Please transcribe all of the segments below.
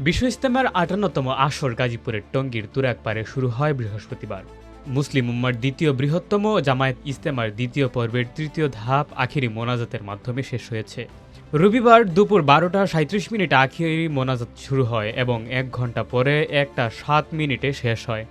বিশ্ব ইস্তেমার আটান্নতম আসর গাজীপুরের টঙ্গীর তুরাকপাড়ে শুরু হয় বৃহস্পতিবার। মুসলিম উম্মার দ্বিতীয় বৃহত্তম জামায়াত ইস্তেমার দ্বিতীয় পর্বের তৃতীয় ধাপ আখিরি মোনাজাতের মাধ্যমে শেষ হয়েছে। রবিবার দুপুর বারোটা সাঁত্রিশ মিনিটে আখিরি মোনাজাত শুরু হয় এবং এক ঘণ্টা পরে একটা সাত মিনিটে শেষ হয়।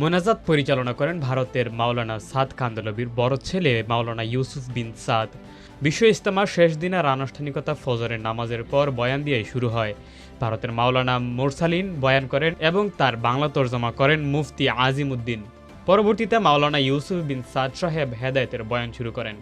মোনাজাত পরিচালনা করেন ভারতের মাওলানা সাদ কান্দলবির বড় ছেলে মাওলানা ইউসুফ বিন সাদ। বিশ্ব ইস্তেমার শেষ দিনের আনুষ্ঠানিকতা ফজরের নামাজের পর বয়ান দিয়ে শুরু হয়। ভারতের মাওলানা মোরসালিন বয়ান করেন এবং তার বাংলা তর্জমা করেন মুফতি আজিম উদ্দিন পরবর্তীতে মাওলানা ইউসুফ বিন সাদ সাহেব হেদায়েতের বয়ান শুরু করেন,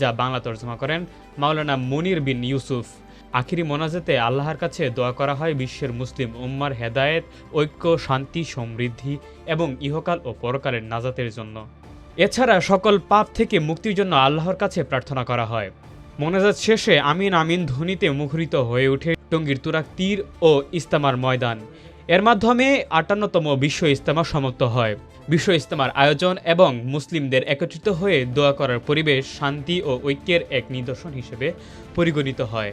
যা বাংলা তর্জমা করেন মাওলানা মুনির বিন ইউসুফ। আখিরি মোনাজাতে আল্লাহর কাছে দোয়া করা হয় বিশ্বের মুসলিম উম্মার হেদায়েত, ঐক্য, শান্তি, সমৃদ্ধি এবং ইহকাল ও পরকালের নাজাতের জন্য। এছাড়া সকল পাপ থেকে মুক্তির জন্য আল্লাহর কাছে প্রার্থনা করা হয়। মোনাজাত শেষে আমিন আমিন ধ্বনিতে মুখরিত হয়ে ওঠে টঙ্গীর তুরাক তীর ও ইস্তামার ময়দান। এর মাধ্যমে আটান্নতম বিশ্ব ইস্তেমা সমাপ্ত হয়। বিশ্ব ইস্তেমার আয়োজন এবং মুসলিমদের একত্রিত হয়ে দোয়া করার পরিবেশ শান্তি ও ঐক্যের এক নিদর্শন হিসেবে পরিগণিত হয়।